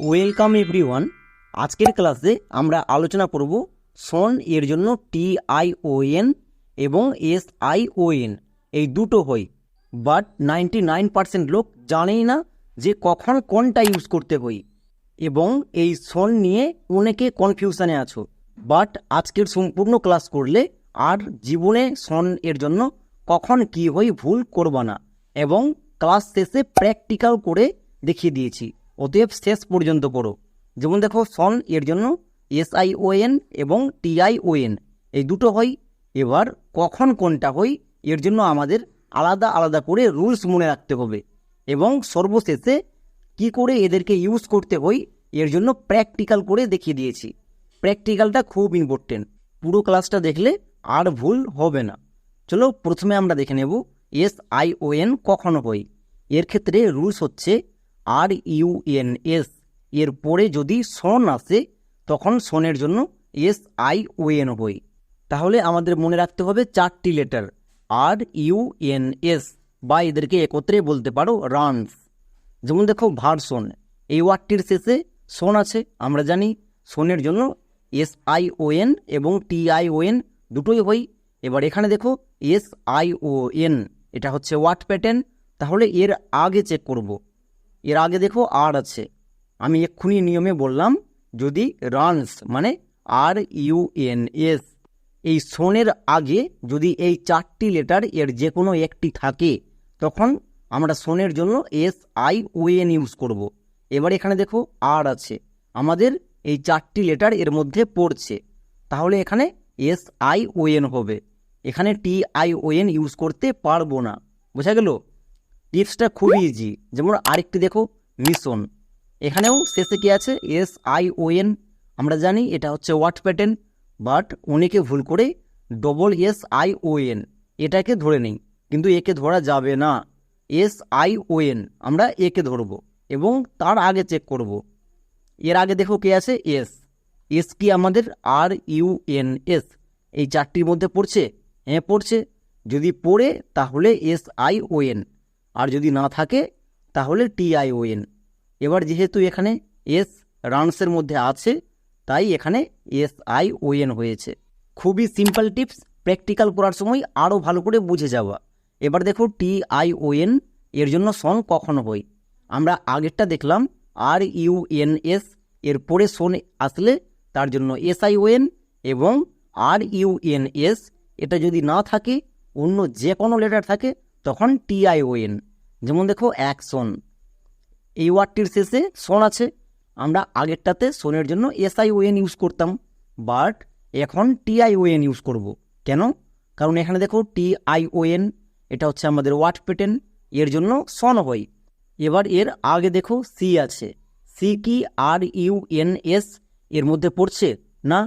Welcome everyone. আজকের ক্লাসে আমরা আলোচনা করব সন এর জন্য টি আই ও এন এবং এস আই ও এন। এই দুটো হয়। বাট নাইনটি নাইন পার্সেন্ট লোক জানেই না যে কখন কোনটা ইউজ করতে হয়। এবং এই সন নিয়ে অনেকে কনফিউশনে আছো। বাট আজকের সম্পূর্ণ ক্লাস করলে আর জীবনে সন এর জন্য কখন কি হয় ভুল করবা না। এবং ক্লাস শেষে প্র্যাকটিক্যাল করে দেখিয়ে দিয়েছি। অতএব শেষ পর্যন্ত করো যেমন দেখো সন এর জন্য এস আই ও এন এবং টি আই ও এন এই দুটো হয়। এবার কখন কোনটা হয়, এর জন্য আমাদের আলাদা আলাদা করে রুলস মনে রাখতে হবে এবং সর্বশেষে কি করে এদেরকে ইউজ করতে হয়, এর জন্য প্র্যাকটিক্যাল করে দেখিয়ে দিয়েছি। প্র্যাকটিক্যালটা খুব ইম্পর্টেন্ট পুরো ক্লাসটা দেখলে আর ভুল হবে না। চলো প্রথমে আমরা দেখে নেব এস আই ও এন কখন হয়। এর ক্ষেত্রে রুলস হচ্ছে আর ইউ এন এস এর পরে যদি সন আসে, তখন সনের জন্য এস আই ও এন হয় তাহলে আমাদের মনে রাখতে হবে চারটি letter. R U N S বা এদেরকে একত্রে বলতে পারো রানস যেমন দেখো ভার্সন এই ওয়ার্ডটির শেষে সোন আছে, আমরা জানি। সোনের জন্য এস আই ও এন এবং টি আই ও এন দুটোই হই এবার এখানে দেখো এস আই ও এন এটা হচ্ছে ওয়ার্ড প্যাটার্ন। তাহলে এর আগে চেক করব। এর আগে দেখো আর আছে। আমি এক্ষুনি নিয়মে বললাম, যদি রানস মানে আর ইউ এন এস এই সোনের আগে যদি এই চারটি লেটার এর যে কোনো একটি থাকে, তখন আমরা সোনের জন্য S I O N use করব। এবার এখানে দেখো আর আছে। আমাদের এই চারটি লেটার এর মধ্যে পড়ছে। তাহলে এখানে এস আই ও এন হবে। এখানে T I O N use করতে পারব না। বোঝা গেল? টিপসটা খুবই ইজি যেমন আরেকটি দেখো মিশন এখানেও শেষে কি আছে? এস আই ও এন আমরা জানি এটা হচ্ছে ওয়ার্ড প্যাটার্ন বাট অনেকে ভুল করে double S I O N এটাকে ধরে নেই, কিন্তু একে ধরা যাবে না। এস আই ও এন আমরা একে ধরব এবং তার আগে চেক করব। এর আগে দেখো কে আছে? এস এস কি আমাদের? আর ইউ এন এস এই চারটির মধ্যে পড়ছে? হ্যাঁ পড়ছে। যদি পড়ে, তাহলে এস আই ও এন আর যদি না থাকে, তাহলে টি আই ও এন এবার যেহেতু এখানে এস রানসের মধ্যে আছে, তাই এখানে এস আই ও এন হয়েছে। খুবই সিম্পল টিপস প্র্যাকটিক্যাল করার সময় আরও ভালো করে বুঝে যাওয়া। এবার দেখো টি আই ও এন এর জন্য সন কখন হয়? আমরা আগেরটা দেখলাম আর ইউ এন এস এর পরে সোন আসলে তার জন্য এস আই ও এন এবং আর ইউ এন এস এটা যদি না থাকে, অন্য যে কোনো লেটার থাকে তখন টি আই ও এন যেমন দেখো অ্যাকশন এই ওয়ার্ডটির শেষে সোন আছে। আমরা আগেরটাতে সোনের জন্য S I O N use করতাম। বাট এখন T I O N use করব। কেন? কারণ এখানে দেখো টি আই ও এন এটা হচ্ছে আমাদের ওয়ার্ড প্যাটার্ন এর জন্য সন হয়। এবার এর আগে দেখো সি আছে। সি কি আর ইউ এন এস এর মধ্যে পড়ছে না?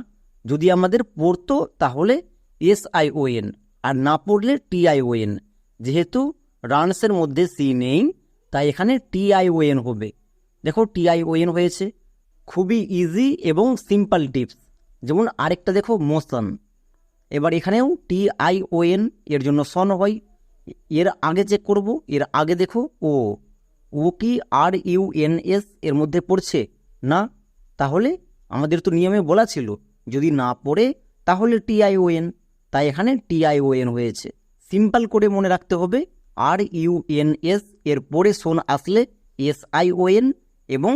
যদি আমাদের পড়তো তাহলে এস আই ও এন আর না পড়লে টি আই ও এন যেহেতু রানসের মধ্যে সি নেই, তাই এখানে টি আই ও এন হবে। দেখো টি আই ও এন হয়েছে। খুবই ইজি এবং সিম্পল টিপস যেমন আরেকটা দেখো মোশন। এবার এখানেও টি আই ও এন এর জন্য সন হয়। এর আগে চেক করব। এর আগে দেখো ও। ও কি আর ইউ এন এস এর মধ্যে পড়ছে? না? তাহলে আমাদের তো নিয়মে বলা ছিল, যদি না পড়ে তাহলে টি আই ও এন। তাই এখানে টি আই ও এন হয়েছে। সিম্পল করে মনে রাখতে হবে আর ইউ এন এস এর পরে সোন আসলে এস আই ও এন এবং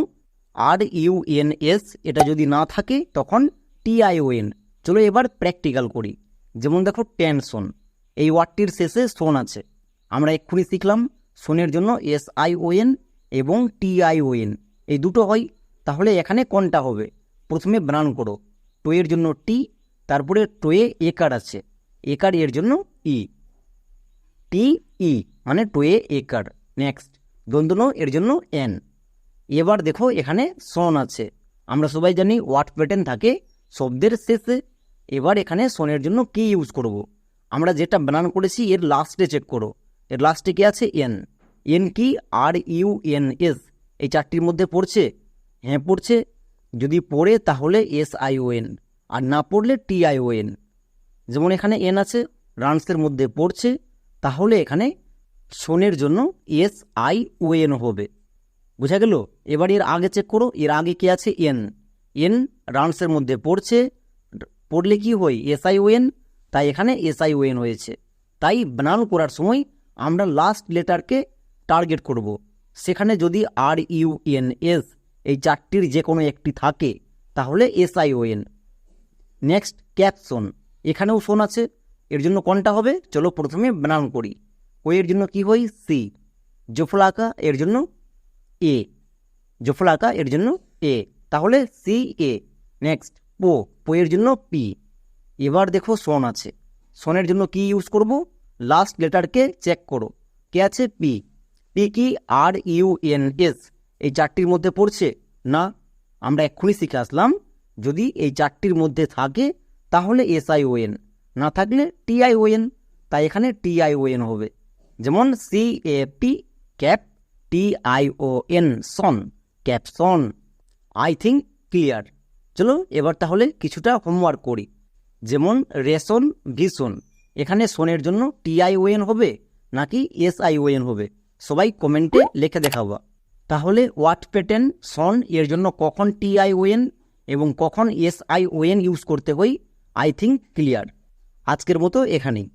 আর ইউ এন এস এটা যদি না থাকে তখন টি আই ও এন চলো এবার প্র্যাকটিক্যাল করি। যেমন দেখো টেনশন এই ওয়ার্ডটির শেষে সোন আছে। আমরা এক্ষুনি শিখলাম সোনের জন্য এস আই ও এন এবং টি আই ও এন এই দুটো হয়, তাহলে এখানে কোনটা হবে? প্রথমে ব্রান করো টোয়ের জন্য টি তারপরে টোয়ে একার আছে, একার এর জন্য ই টি ই মানে টোয়ে একার নেক্সট দ্বন্দ্বন এর জন্য এন এবার দেখো এখানে সন আছে। আমরা সবাই জানি ওয়ার্ড প্যাটার্ন থাকে শব্দের শেষে। এবার এখানে সনের জন্য কি ইউজ করব। আমরা যেটা বানান করেছি, এর লাস্টে চেক করো। এর লাস্টে কি আছে? এন এন কি? আর ইউ এন এস এই চারটির মধ্যে পড়ছে? হ্যাঁ পড়ছে। যদি পড়ে তাহলে এস আই ও এন আর না পড়লে টি আই ও এন যেমন এখানে এন আছে রানসের মধ্যে পড়ছে। তাহলে এখানে সোনের জন্য এস আই ও এন হবে। বোঝা গেল? এবার এর আগে চেক করো, এর আগে কি আছে? এন। এন রাউন্ডসের মধ্যে পড়ছে, পড়লে কি হয়? এসআই ওএন তাই এখানে এসআই ওএন হয়েছে। তাই বানান করার সময় আমরা লাস্ট লেটারকে টার্গেট করব। সেখানে যদি আর ইউ এন এস এই চারটির যে কোনো একটি থাকে, তাহলে এসআই ওএন নেক্সট ক্যাপসন এখানেও সোন আছে। এর জন্য কোনটা হবে? চলো প্রথমে বানান করি। ও এর জন্য কি হয়? সি জোফলাকা এর জন্য এ জোফলাকা এর জন্য এ তাহলে সি এ নেক্সট পো। পো এর জন্য পি এবার দেখো সন আছে। সনের জন্য কি ইউজ করব? লাস্ট লেটারকে চেক করো। কে আছে? পি পি কি? আর ইউ এন এস এই চারটির মধ্যে পড়ছে? না। আমরা এক্ষুনি শিখে আসলাম। যদি এই চারটির মধ্যে থাকে, তাহলে এস আই ও এন না থাকলে টি আই ও এন তাই এখানে টি আই ও এন হবে। যেমন C A P cap T I O N Son. I think clear. চলো এবার তাহলে কিছুটা হোমওয়ার্ক করি। যেমন রেশন ভীষণ, এখানে সোনের জন্য টিআইওএন হবে নাকি এস আইওএন হবে? সবাই কমেন্টে লিখে দেখাবা। তাহলে ওয়াট প্যাটার্ন সন, এর জন্য কখন টিআইওএন এবং কখন এস আইওএন ইউজ করতে হই আই থিঙ্ক ক্লিয়ার। আজকের মতো এখানেই।